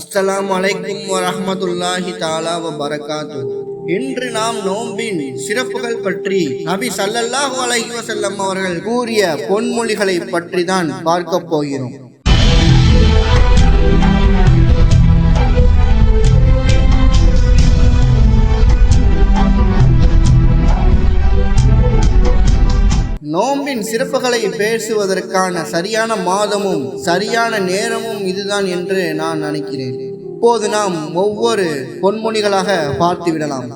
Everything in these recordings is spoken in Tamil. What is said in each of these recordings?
அஸ்ஸலாமு அலைக்கும் வரஹ்மத்துல்லாஹி தாலா வ பரகாத்து இன்று நாம் நோம்பின் சிறப்புகள் பற்றி நபி சல்லல்லாஹு அலைஹி வசல்லம் அவர்கள் கூறிய பொன்மொழிகளை பற்றி தான் பார்க்க போகிறோம். நோம்பின் சிறப்புகளை பேசுவதற்கான சரியான மாதமும் சரியான நேரமும் இதுதான் என்று நான் நினைக்கிறேன். இப்போது நாம் ஒவ்வொரு பொன்மொழிகளாக பார்த்து விடலாம்.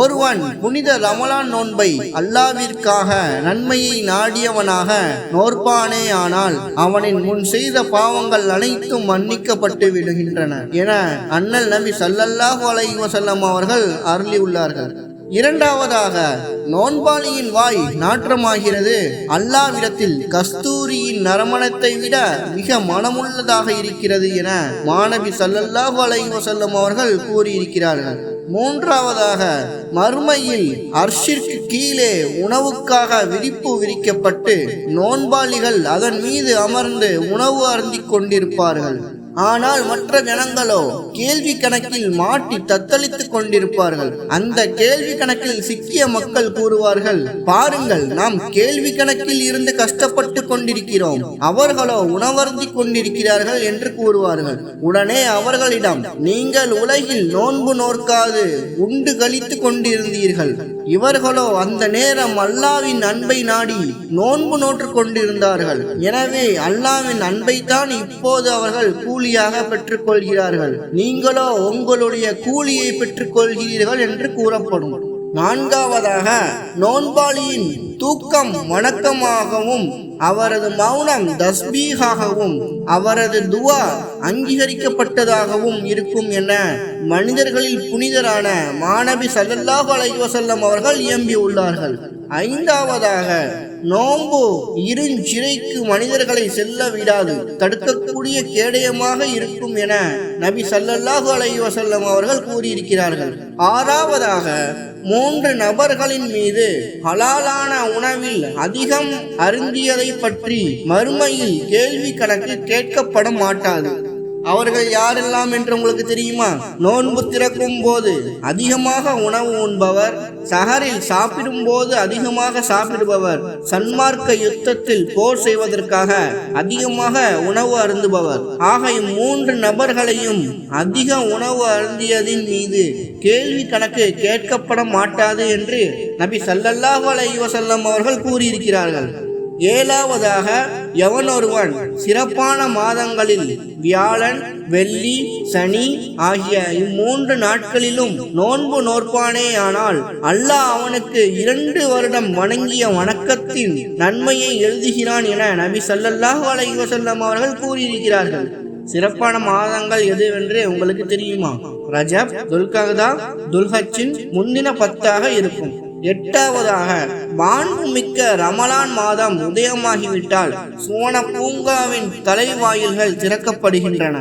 ஒருவன் புனித ரமலான் நோன்பை அல்லாவிற்காக நன்மையை நாடியவனாக நோற்பானே ஆனால் அவனின் முன் செய்த பாவங்கள் அனைத்தும் மன்னிக்கப்பட்டு விடுகின்றன என அண்ணல் நபி சல்லல்லாஹு அலைவசல்லம் வஸல்லம் அவர்கள் அருளியுள்ளார்கள். இரண்டாவதாக நோன்பாளியின் வாய் நாற்றமாகிறது. அல்லாவிடத்தில் கஸ்தூரியின் நறுமணத்தை விட மிக மனமுள்ளதாக இருக்கிறது என மாணவி சல்லல்லாஹு அலைவசல்லம் அவர்கள் கூறியிருக்கிறார்கள். மூன்றாவதாக மறுமையில் அர்ஷிற்கு கீழே உணவுக்காக விரிப்பு விரிக்கப்பட்டு நோன்பாளிகள் அதன் மீது அமர்ந்து உணவு அருந்திக் கொண்டிருப்பார்கள். ஆனால் மற்ற ஜனங்களோ கேள்வி கணக்கில் மாட்டி தத்தளித்துக் கொண்டிருப்பார்கள். அந்த கேள்வி கணக்கில் சிக்கிய மக்கள் கூறுவார்கள் பாருங்கள் நாம் கேள்வி கணக்கில் இருந்து கஷ்டப்பட்டு கொண்டிருக்கிறோம். அவர்களோ உணவருந்தி கொண்டிருக்கிறார்கள் என்று கூறுவார்கள். உடனே அவர்களிடம் நீங்கள் உலகில் நோன்பு நோற்காது உண்டு கழித்து கொண்டிருந்தீர்கள். இவர்களோ அந்த நேரம் அல்லாவின் அன்பை நாடி நோன்பு நோற்று கொண்டிருந்தார்கள். எனவே அல்லாவின் அன்பை தான் இப்போது அவர்கள் கூலியாக பெற்றுக்கொள்கிறார்கள். நீங்களோ உங்களுடைய கூலியை பெற்றுக்கொள்கிறீர்கள் என்று கூறப்படும். நான்காவதாக நோன்பாளியின் தூக்கம் வணக்கமாகவும் அவரது மௌனம் தஸ்பீகாகவும் அவரது துவா அங்கீகரிக்கப்பட்டதாகவும் இருக்கும் என மனிதர்களில் புனிதரான மாணவி சல்லல்லாஹ் அலைவசல்லம் வஸல்லம் அவர்கள் இயம்பியுள்ளார்கள். ஐந்தாவதாக நோன்பு இருஞ்சிறைக்கு மனிதர்களை செல்ல விடாது. தடுக்கக்கூடிய கேடயமாக இருக்கும் என நபி சல்லல்லாஹு அலை வசல்லம் அவர்கள் கூறியிருக்கிறார்கள். ஆறாவதாக மூன்று நபர்களின் மீது ஹலாலான உணவில் அதிகம் அருந்தியதை பற்றி மறுமையில் கேள்வி கணக்கு கேட்கப்பட மாட்டாது. அவர்கள் யாரெல்லாம் என்று உங்களுக்கு தெரியுமா? நோன்பு திறக்கும் போது அதிகமாக உணவு உண்பவர் சஹரில் சாப்பிடும் போது அதிகமாக சாப்பிடுபவர் சன்மார்க்க யுத்தத்தில் போர் செய்வதற்காக அதிகமாக உணவு அருந்துபவர். ஆக இம்மூன்று நபர்களையும் அதிக உணவு அருந்தியதின் மீது கேள்வி கணக்கு கேட்கப்பட மாட்டாது என்று நபி சல்லல்லாஹ் அலைவசல்லம் அவர்கள் கூறியிருக்கிறார்கள். ஏழாவதாக எவனொருவன் சிறப்பான மாதங்களில் வியாழன் வெள்ளி சனி ஆகிய இம்மூன்று நாட்களிலும் நோன்பு நோற்பானே ஆனால் அல்லாஹ் அவனுக்கு இரண்டு வருடம் வணங்கிய வணக்கத்தின் நன்மையை எழுதுகிறான் என நபி சல்லல்லாஹு அலைவசல்லம் அவர்கள் கூறியிருக்கிறார்கள். சிறப்பான மாதங்கள் எதுவென்று உங்களுக்கு தெரியுமா? ரஜப் துல்கதா துல்ஹச்சின் முந்தின பத்தாக இருக்கும். எட்டாவதாக மாண்புமிக்க ரமலான் மாதம் உதயமாகிவிட்டால் சோன பூங்காவின் தலைவாயில்கள் திறக்கப்படுகின்றன.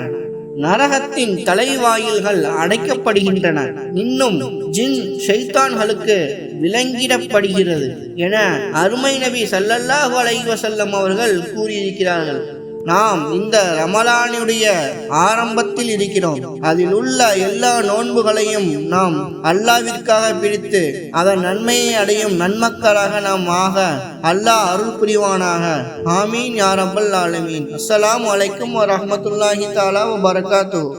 நரகத்தின் தலைவாயில்கள் அடைக்கப்படுகின்றன. இன்னும் ஜின் ஷைத்தான்களுக்கு விளங்கிடப்படுகிறது என அருமை நபி சல்லல்லாஹு அலைவசல்லம் அவர்கள் கூறியிருக்கிறார்கள். நாம் இந்த ரமலானுடைய ஆரம்பத்தில் இருக்கிறோம். அதில் உள்ள எல்லா நோன்புகளையும் நாம் அல்லாவிற்காக பிடித்து அதன் நன்மையை அடையும் நன்மக்களாக நாம் ஆக அல்லாஹ் அருள் புரிவானாக. ஆமீன் யாரப்பல் ஆலமீன். அஸ்லாம் அலைக்கும் வரமத்துல்லாஹி தாலா வரகாத்து